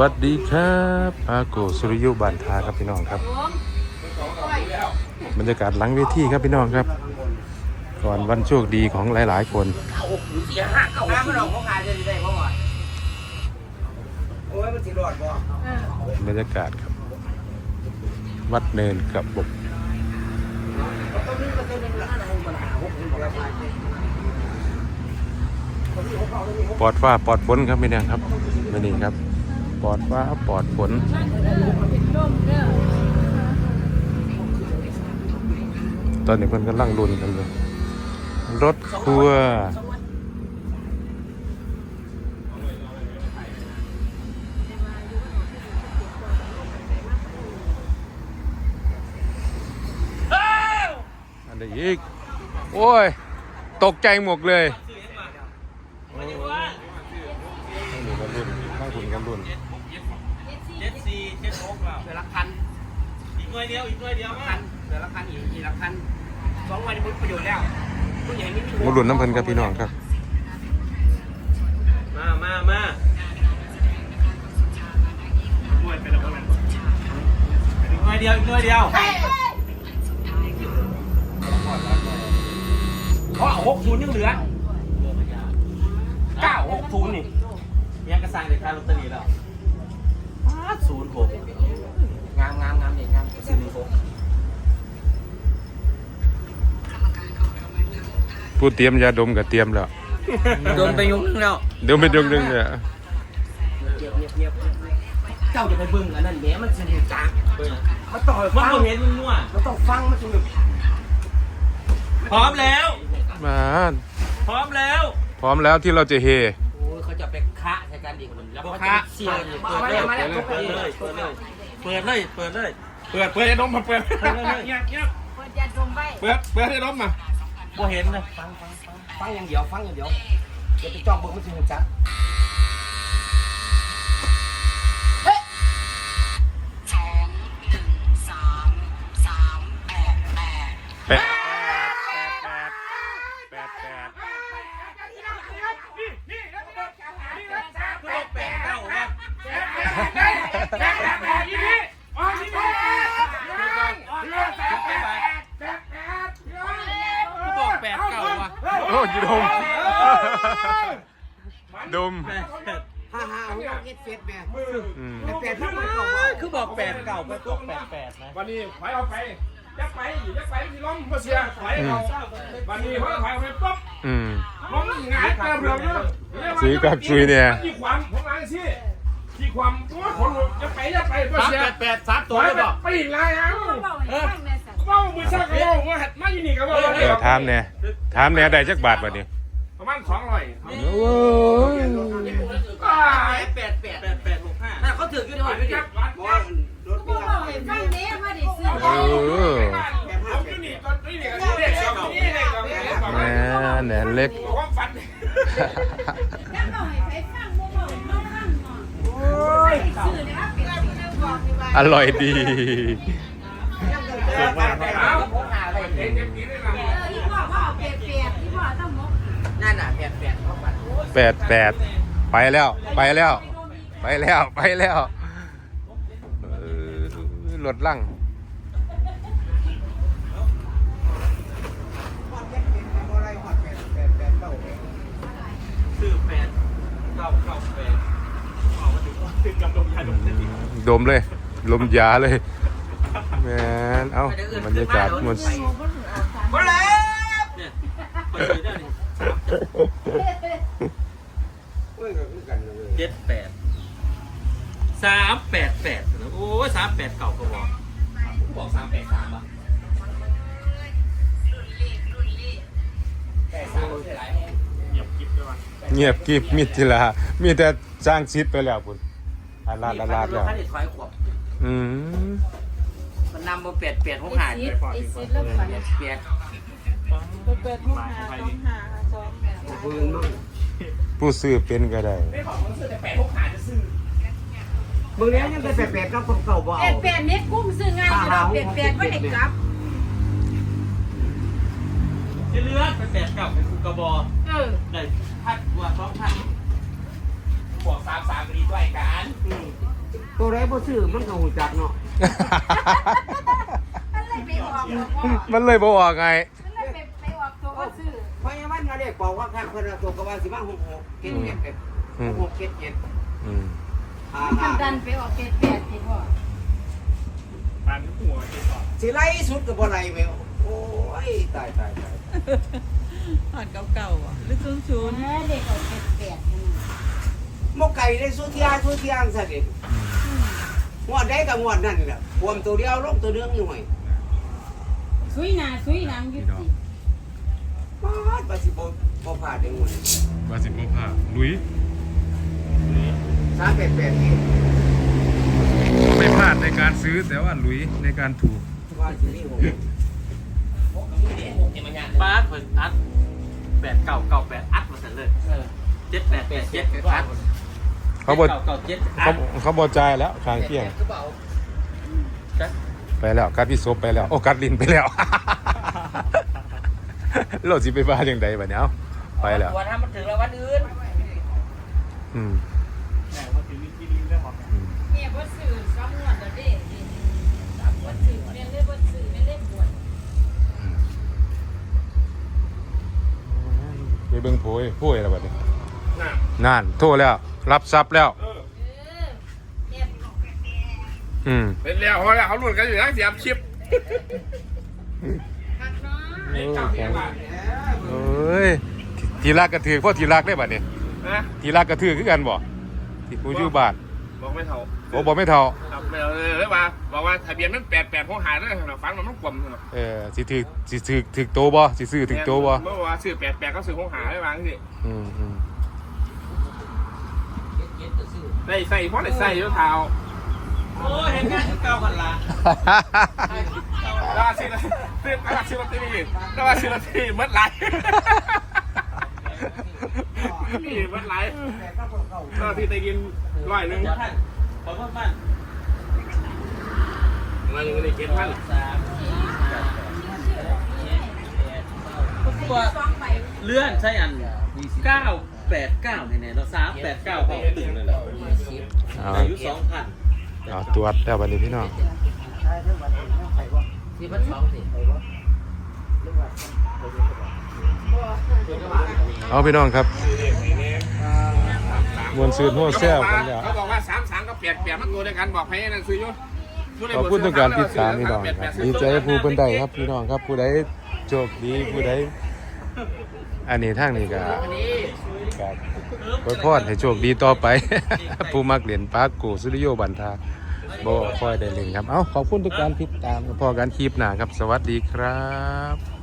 วัสดีครับอาโกสุริยุบันทาครับพี่น้องครับ บรรยากาศหลังเวทีครับพี่น้องครับ ก่อนวันโชคดีของหลาย ๆ คนน้ำมันออกของงายมันบรรยากาศครับ วัดเนินกับบกปอดปลอดฟ้าปลอดฝนครับพี่น้องครับไม่นี่ครับ ปลอดฟ้าปลอดฝนตอนนี้เพิ่นกำลังลุ้นกันเลยรถครัวอันนี้อีก โอ้ย ตกใจหมดเลยนี่กันรุ่นข้างคุณกันรุ่น เจ็ดสี่ เจ็ดหกแล้วเดือนละพันอีกหน่วยเดียวอีกหน่วยเดียวพัมานเดือนละพันอีกอีกละพันสองวันนี้มันประโยชน์แล้วผู้ใหญ่นี่หมูรุ่นน้ำเพิ่นครับพี่น้องครับ มามามาหน่วยเป็นอะไรอีกหน่วยเดียวอีกหน่วยเดียวเพราะหกศูนย์ยังเหลือเก้าหกศูนย์นี่ยังกระซังเด็กค้าลอตเตอรี่แล้ว ศูนย์หกงามงามงามเด็กงามสี่หนึ่งหกผู้เตรียมยาดมกับเตรียมแล้วโดนไปยุงนึงแล้วเดี๋ยวไปดมดึงเนี่ยเงียบเงียบเงียบเจ้าจะไปเบิ่งอันนั้นแหมมันสิหูจักมันต้องมันฟังก็เห็นมึงมั่วมันต้องฟังมันสิแบบพร้อมแล้วมาพร้อมแล้ว พร้อมแล้วที่เราจะเฮโอ้ยเขา จะไปคะใช้กันอีกคนแล้วบเขาอกจะคะเสียงเปิดเลยมาแล้วเปิดเลยเปิดเลยเปิดเลยเปิดเลยเปิดเปิดไอ้นมมาเปิดเปิดเลยเงียบเงียบเปิดยาดมไว้เปิดเปิดไอ้นมมาบ่เห็นนะฟังฟังฟังฟังอย่างเดียวฟังอย่างเดียวเดี๋ยวไปจ้องเบิ่งมันสิหูจักสองหนึ่งสามสามแปด โอ้ยดม ดม ฮ่าฮ่าหัวเฮ็ดเฟซแม่อืมแต่แปดพันมันก็ว่าคือบอกแปดเก้าไปบอกแปดแปดนะวันนี้ถอยออกไปยักไปยักไปที่ล้มมาเสียถอยเอาวันนี้เขาถอยออกไปปุ๊บอืม ล้มหงายเกลือเบื่อเยอะซื้อกับซื้อเนี่ย ที่ความของร้านสิที่ความตัวคนยักไปยักไปมาสามเสียแปดแปดสามถตัวอยเลยไปบอกไปอีกไรอะเบา ให้ฟังแม่สัตว์เบ้ามือซักกระโบ้มาหัดมาอยู่นี่กระโบ้เดี๋ยวถามเนี่ยถามเนี่ยได้จักบาทบัดนี้ประมาณสองร้อยโอ้ยแปดแปดแปดแปดหกห้าน่าเขาถืออยู่ในหัวพี่ดิกูเบาให้ฟังเด้มาได้ซื้อเออเอาอยู่นี่ตอนนี้นี่ก็ เรียกสองเลยก็แหม่แหนเล็กควาเบาให้ไปฟังบ่เบาให้มาฟังเนาะโอ้ยซื้อเนี่ยเป็นสิ่งที่บอกนี่ว่าเอาเต็มที่เลยนะเออที่พ่อว่าเอาเปียกๆที่พ่อต้องมกนั่นน่ะแปดแปดเขาปัดแปดแปดไปแล้ว ไปแล้ว ไปแล้วไปแล้วเออรถลั่งซื้อแปดเก้าเก้าแปดเอามาถึงถึงกับลมยาดมเต็มที่ดมเลย ลมยาเลย แมนเอ้าบรรยากาศมันมาแล้วเนี่ยไปซื้อได้นี่เจ็ดแปดสามแปดแปดโอ้ยสามแปดเก่าก็บอกบอกสามแปดสามอะเงียบกิ๊บด้วยวะเงียบกริบมิดทีละมีแต่สร้างซิดไปแล้วคุณอาลาดอาลาดแล้วท่านถอยขวบอืมมั นนำมาเปลี่ยนเปลี่ยนห้องหาไอ้เปซิดไอ้ซิดแล้วฝันลี่ยนเปิดห้องหาต้องหาสองแม่ปืนมึงผู้ซื้อเป็นก็ได้มึงเนี้ยยังเป็นแปดแปดก็คนเก่าบ่เอ็ดแปดเน็ตกุ้มซื้อง่ายอยู่ดอกเปลี่ยนแปดว่าเด็กกลับจะเลือกเป็นแปดเก่าเป็นคูกระบอกเออได้พัดกว่าสองพันบวกสามสามดีด้วยกัน ตัวไรบ่ซื้อมันก็หูจักเนาะ มันเลยไปออกตัวพ่อมันเลยบอกว่าไง มันเลยไปไปออกตัวก็ซื้อเพราะยังมันมาเรียกบอกว่าข้างเพิ่นว่าตัวก็ว่าสิมาหกหกเจ็ดเจ็ดเป็ดหกหกเจ็ดเจ็ดอืมอ่ามันดันไปออกเกตแปดที่พ่อปานหัวเจ็บต่อสิไล่สุดก็บ่ไล่แมวโอ้ยตายตายตายผ่านเก่าๆอะหรือศูนย์ศูนย์แม่เด็กออกเกตแปดนั่นน่ะหมกไก่ได้สู้เที่ยสู้เที่ยงซะดิ งวดได้กับงวดนั่นแหละพวมตัวเดียวลงตัวเดืองหน่วยซุยหนาซุยหลังอยุติปาดว่าสิบ่บ่พลาดได้งวดบาสิบโมพาลุยสามแปดแปดนี่ไม่พลาดในการซื้อแต่ว่าลุยในการถูกว่าสิมีหกป้าดเพิ่นอัดแปดเก้าเก้าแปดอัดมาเสร็จเลยเจ็ดแปดแปดเจ็ดอัด เขาบอกเก้าเก้าเจ็ดอัเขาดเขาบอใจายแล้วทางเที่ยงไปแล้วกัดพี่ซบไปแล้ว โอ้กัดลินไปแล้วเราสิไปบ้านยังไงบัดเนี้ยเอาไปแล้ว วันถ้ามันถึงแล้ววันอื่นอืมแหมว่าถือมีกินเรื่องของอืมเนี่ยบ่ซื้อสองงวดแล้วเด้บ่ซื้อแม่เลยบ่ซื้อแม่เลยปวดไปเบิ่งโพยโพยแล้วบัดนี้น่ะ นั่นโทรแล้ว รับทรัพย์แล้วเออเออเนี่ยอืมเป็นแล้วเขาแล้วเขาหลุดกันอยู่นะเสียบชิปคักเนาะโอ้ยแข็งโอ้ยทีรักกระถือพ่อทีรักได้บัดนี้นะทีรักกระถือคือกันบ่ที่ผู้อยู่บ้านบอกไม่เท่าโอ้บ่ไม่เท่าครับไม่เอาเลยเลยว่าบอกว่าทะเบียนมันแปดแปดของหายแล้วนะฟันมันมันกลมเลยเออสิถือสิถือถือโตบ่สิซื้อถือโตบ่เมื่อว่าซื้อแปดแปดก็ซื้อของหายได้บางสิอืมอืม ได้ใส่เพราะได้ใส่ยศเท้าโอ้ยเห็นงานเก้ากันละแล้วว่าซื้อซื้อแล้วว่าซื้อลอตเตอรี่แล้วว่าซื้อลอตเตอรี่เมื่อไรนี่เมื่อไรก็ที่ได้กินร้อยหนึ่งท่านขอโทษบ้านมันยังไม่ได้เก็บพันสามตัวสองใบเลื่อนใช่อันเก้า แปดเก้าเนี่ยเราสามแปดเก้าเขาตึงเลยเหรอเอาอายุสองพันเอาตรวจแล้วบัดนี้พี่น้องที่พันสองสิไปบ่เอาพี่น้องครับมวนซื้อหัวแซวกันแล้วเขาบอกว่าสามสามก็เปลี่ยนเปลี่ยนมันตัวเดียวกันบอกให้นั่นซื้ออยู่ขอบคุณทุกการติดตามพี่น้องครับดีใจผู้เป็นใดครับพี่น้องครับผู้ใดโชคดีผู้ใด อันนี้ทางนี้ก็ก็ไว้พรให้โชคดีต่อไป ผู้มักเหรียญปาร์กกูสุริโยบันทาบ่ค่อยได้เล่นครับ เอ้า ขอบคุณทุกการติดตามพอกันคลิปหน้าครับ สวัสดีครับ